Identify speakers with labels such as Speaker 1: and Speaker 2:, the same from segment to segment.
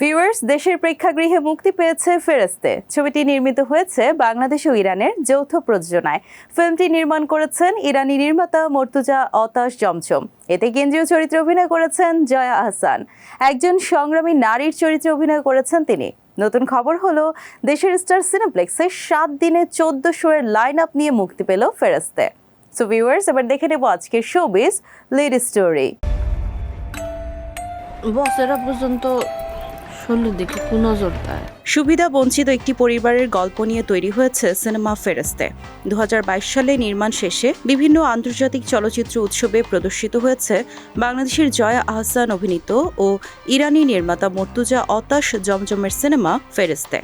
Speaker 1: Viewers দেশের প্রেক্ষাগৃহে মুক্তি পেয়েছে ফেরেস্তে ছবিটি নির্মিত হয়েছে বাংলাদেশ ও ইরানের যৌথ প্রযোজনায়। ফিল্মটি নির্মাণ করেছেন ইরানি নির্মাতা মর্তুজা অতাশ জমজম। এতে কেন্দ্রীয় চরিত্রে অভিনয় করেছেন জয়া আহসান। একজন সংগ্রামী নারীর চরিত্রে অভিনয় করেছেন তিনি। নতুন খবর হলো, দেশের স্টার সিনেপ্লেক্সে সাত দিনে চোদ্দ শোয়ের লাইন আপ নিয়ে মুক্তি পেল ফেরেস্তে সো ভিউয়ার্স এবার দেখে নেব আজকের শোবিজ লিড স্টোরি
Speaker 2: বস এরা পর্যন্ত শরীরের দিকে কুনজর দেয়।
Speaker 1: সুবিধা বঞ্চিত একটি পরিবারের গল্প নিয়ে তৈরি হয়েছে সিনেমা ফেরেস্তে দু হাজার বাইশ সালে নির্মাণ শেষে বিভিন্ন আন্তর্জাতিক চলচ্চিত্র উৎসবে প্রদর্শিত হয়েছে বাংলাদেশের জয়া আহসান অভিনীত ও ইরানি নির্মাতা মর্তুজা অতাশ জমজমের সিনেমা ফেরেস্তে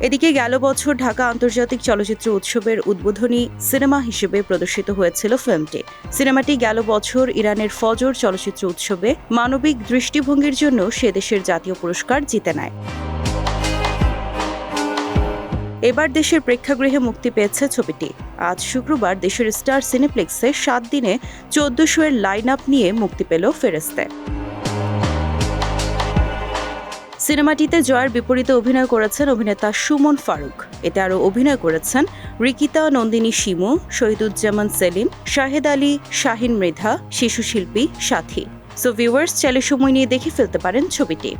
Speaker 1: এদিকে গেল বছর ঢাকা আন্তর্জাতিক চলচ্চিত্র উৎসবের উদ্বোধনী সিনেমা হিসেবে প্রদর্শিত হয়েছিল ফিল্মটি। সিনেমাটি গেল বছর ইরানের ফজর চলচ্চিত্র উৎসবে মানবিক দৃষ্টিভঙ্গির জন্য সে দেশের জাতীয় পুরস্কার জিতে নেয়। এবার দেশের প্রেক্ষাগৃহে মুক্তি পেয়েছে ছবিটি। আজ শুক্রবার দেশের স্টার সিনেপ্লেক্সে সাত দিনে চোদ্দশো এর লাইন আপ নিয়ে মুক্তি পেল ফেরেস্তে সিনেমাটিতে জয়ের বিপরীতে অভিনয় করেছেন অভিনেতা সুমন ফারুক। এতে আরও অভিনয় করেছেন রিকিতা নন্দিনী শিমু, শহীদুজ্জামান সেলিম, শাহেদ আলী, শাহিন মৃধা, শিশু শিল্পী, সাথী। সো ভিউয়ার্স চাইলে সময় নিয়ে দেখে ফেলতে পারেন ছবিটি।